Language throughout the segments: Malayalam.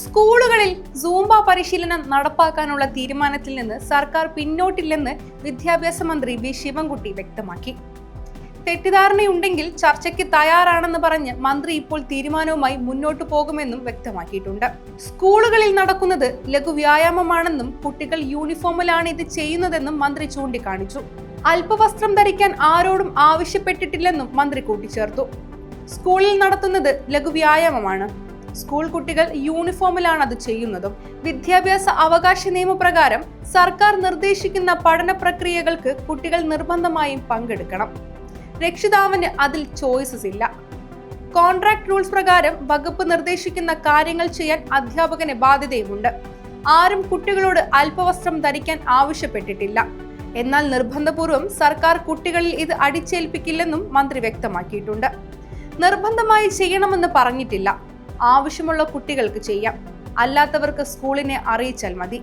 സ്കൂളുകളിൽ സൂംബ പരിശീലനം നടപ്പാക്കാനുള്ള തീരുമാനത്തിൽ നിന്ന് സർക്കാർ പിന്നോട്ടില്ലെന്ന് വിദ്യാഭ്യാസ മന്ത്രി വി ശിവൻകുട്ടി വ്യക്തമാക്കി. തെറ്റിദ്ധാരണയുണ്ടെങ്കിൽ ചർച്ചയ്ക്ക് തയ്യാറാണെന്ന് പറഞ്ഞ് മന്ത്രി ഇപ്പോൾ തീരുമാനവുമായി മുന്നോട്ടു പോകുമെന്നും വ്യക്തമാക്കിയിട്ടുണ്ട്. സ്കൂളുകളിൽ നടക്കുന്നത് ലഘു വ്യായാമമാണെന്നും കുട്ടികൾ യൂണിഫോമിലാണ് ഇത് ചെയ്യുന്നതെന്നും മന്ത്രി ചൂണ്ടിക്കാണിച്ചു. അല്പവസ്ത്രം ധരിക്കാൻ ആരോടും ആവശ്യപ്പെട്ടിട്ടില്ലെന്നും മന്ത്രി കൂട്ടിച്ചേർത്തു. സ്കൂളിൽ നടത്തുന്നത് ലഘുവ്യായാമമാണ്. സ്കൂൾ കുട്ടികൾ യൂണിഫോമിലാണ് അത് ചെയ്യുന്നതും വിദ്യാഭ്യാസ അവകാശ നിയമപ്രകാരം സർക്കാർ നിർദ്ദേശിക്കുന്ന പഠന പ്രക്രിയകൾക്ക് കുട്ടികൾ നിർബന്ധമായും പങ്കെടുക്കണം. രക്ഷിതാവിന് അതിൽ ചോയ്സസ് ഇല്ല. കോൺട്രാക്ട് റൂൾസ് പ്രകാരം വകുപ്പ് നിർദ്ദേശിക്കുന്ന കാര്യങ്ങൾ ചെയ്യാൻ അധ്യാപകന് ബാധ്യതയുമുണ്ട്. ആരും കുട്ടികളോട് അല്പവസ്ത്രം ധരിക്കാൻ ആവശ്യപ്പെട്ടിട്ടില്ല. എന്നാൽ നിർബന്ധപൂർവം സർക്കാർ കുട്ടികളിൽ ഇത് അടിച്ചേൽപ്പിക്കില്ലെന്നും മന്ത്രി വ്യക്തമാക്കിയിട്ടുണ്ട്. നിർബന്ധമായി ചെയ്യണമെന്ന് പറഞ്ഞിട്ടില്ല. ആവശ്യമുള്ള കുട്ടികൾക്ക് ചെയ്യാം. അല്ലാത്തവർക്ക് സ്കൂളിനെ അറിയിച്ചാൽ മതി.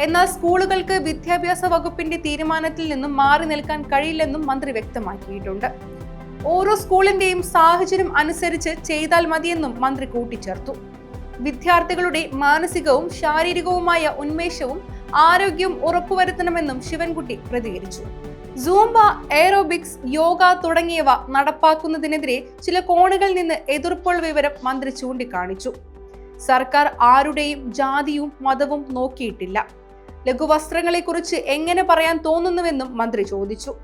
എന്നാൽ സ്കൂളുകൾക്ക് വിദ്യാഭ്യാസ വകുപ്പിന്റെ തീരുമാനത്തിൽ നിന്നും മാറി നിൽക്കാൻ കഴിയില്ലെന്നും മന്ത്രി വ്യക്തമാക്കിയിട്ടുണ്ട്. ഓരോ സ്കൂളിന്റെയും സാഹചര്യം അനുസരിച്ച് ചെയ്താൽ മതിയെന്നും മന്ത്രി കൂട്ടിച്ചേർത്തു. വിദ്യാർത്ഥികളുടെ മാനസികവും ശാരീരികവുമായ ഉന്മേഷവും ആരോഗ്യവും ഉറപ്പുവരുത്തണമെന്നും ശിവൻകുട്ടി പ്രതികരിച്ചു. സൂംബ എയറോബിക്സ് യോഗ തുടങ്ങിയവ നടപ്പാക്കുന്നതിനെതിരെ ചില കോണുകളിൽ നിന്ന് എതിർപ്പുള്ള വിവരം മന്ത്രി ചൂണ്ടിക്കാണിച്ചു. സർക്കാർ ആരുടെയും ജാതിയും മതവും നോക്കിയിട്ടില്ല. ലഘുവസ്ത്രങ്ങളെക്കുറിച്ച് എങ്ങനെ പറയാൻ തോന്നുന്നുവെന്നും മന്ത്രി ചോദിച്ചു.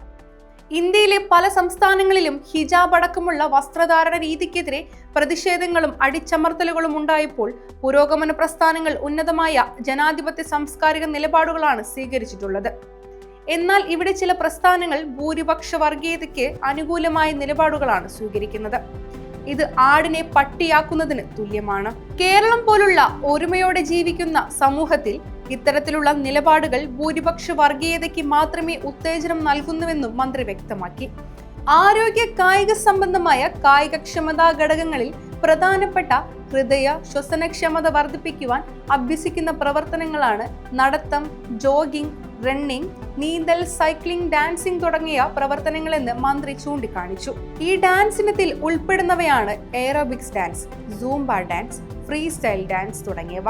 ഇന്ത്യയിലെ പല സംസ്ഥാനങ്ങളിലും ഹിജാബ് അടക്കമുള്ള വസ്ത്രധാരണ രീതിക്കെതിരെ പ്രതിഷേധങ്ങളും അടിച്ചമർത്തലുകളും ഉണ്ടായപ്പോൾ പുരോഗമന പ്രസ്ഥാനങ്ങൾ ഉന്നതമായ ജനാധിപത്യ സാംസ്കാരിക നിലപാടുകളാണ് സ്വീകരിച്ചിട്ടുള്ളത്. എന്നാൽ ഇവിടെ ചില പ്രസ്ഥാനങ്ങൾ ഭൂരിപക്ഷ വർഗീയതയ്ക്ക് അനുകൂലമായ നിലപാടുകളാണ് സ്വീകരിക്കുന്നത്. ഇത് ആടിനെ പട്ടിയാക്കുന്നതിന് തുല്യമാണ്. കേരളം പോലുള്ള ഒരുമയോടെ ജീവിക്കുന്ന സമൂഹത്തിൽ ഇത്തരത്തിലുള്ള നിലപാടുകൾ ഭൂരിപക്ഷ വർഗീയതയ്ക്ക് മാത്രമേ ഉത്തേജനം നൽകുന്നുവെന്നും മന്ത്രി വ്യക്തമാക്കി. ആരോഗ്യ കായിക സംബന്ധമായ കായികക്ഷമതാ ഘടകങ്ങളിൽ പ്രധാനപ്പെട്ട ഹൃദയ ശ്വസനക്ഷമത വർദ്ധിപ്പിക്കുവാൻ അഭ്യസിക്കുന്ന പ്രവർത്തനങ്ങളാണ് നടത്തം ജോഗിംഗ് റണ്ണിംഗ് നീന്തൽ സൈക്ലിംഗ് ഡാൻസിംഗ് തുടങ്ങിയ പ്രവർത്തനങ്ങളെന്ന് മന്ത്രി ചൂണ്ടിക്കാണിച്ചു. ഈ ഡാൻസ് ഇനത്തിൽ ഉൾപ്പെടുന്നവയാണ് aerobics dance Zumba dance freestyle dance തുടങ്ങിയവ.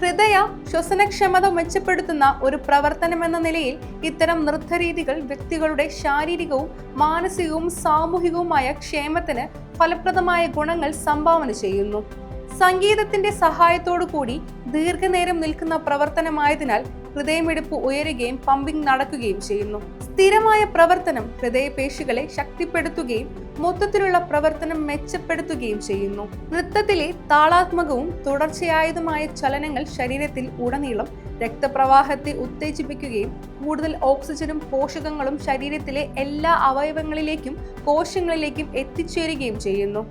ഹൃദയ ശ്വസനക്ഷമത മെച്ചപ്പെടുത്തുന്ന ഒരു പ്രവർത്തനമെന്ന നിലയിൽ ഇത്തരം നൃത്തരീതികൾ വ്യക്തികളുടെ ശാരീരികവും മാനസികവും സാമൂഹികവുമായ ക്ഷേമത്തിന് ഫലപ്രദമായ ഗുണങ്ങൾ സംഭാവന ചെയ്യുന്നു. സംഗീതത്തിന്റെ സഹായത്തോടു കൂടി ദീർഘനേരം നിൽക്കുന്ന പ്രവർത്തനമായതിനാൽ ഹൃദയമിടിപ്പ് ഉയരുകയും പമ്പിംഗ് നടക്കുകയും ചെയ്യുന്നു. സ്ഥിരമായ പ്രവർത്തനം ഹൃദയപേശികളെ ശക്തിപ്പെടുത്തുകയും മൊത്തത്തിലുള്ള പ്രവർത്തനം മെച്ചപ്പെടുത്തുകയും ചെയ്യുന്നു. നൃത്തത്തിലെ താളാത്മകവും തുടർച്ചയായതുമായ ചലനങ്ങൾ ശരീരത്തിൽ ഉടനീളം രക്തപ്രവാഹത്തെ ഉത്തേജിപ്പിക്കുകയും കൂടുതൽ ഓക്സിജനും പോഷകങ്ങളും ശരീരത്തിലെ എല്ലാ അവയവങ്ങളിലേക്കും കോശങ്ങളിലേക്കും എത്തിച്ചേരുകയും ചെയ്യുന്നു.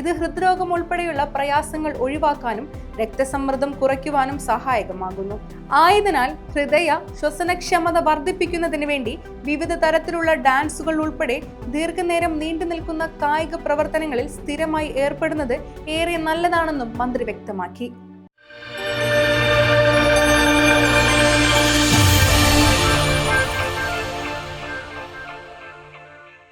ഇത് ഹൃദ്രോഗം ഉൾപ്പെടെയുള്ള പ്രയാസങ്ങൾ ഒഴിവാക്കാനും രക്തസമ്മർദ്ദം കുറയ്ക്കുവാനും സഹായകമാകുന്നു. ആയതിനാൽ ഹൃദയ ശ്വസനക്ഷമത വർദ്ധിപ്പിക്കുന്നതിന് വേണ്ടി വിവിധ തരത്തിലുള്ള ഡാൻസുകൾ ഉൾപ്പെടെ ദീർഘനേരം നീണ്ടു നിൽക്കുന്ന കായിക പ്രവർത്തനങ്ങളിൽ സ്ഥിരമായി ഏർപ്പെടുന്നത് ഏറെ നല്ലതാണെന്നും മന്ത്രി വ്യക്തമാക്കി.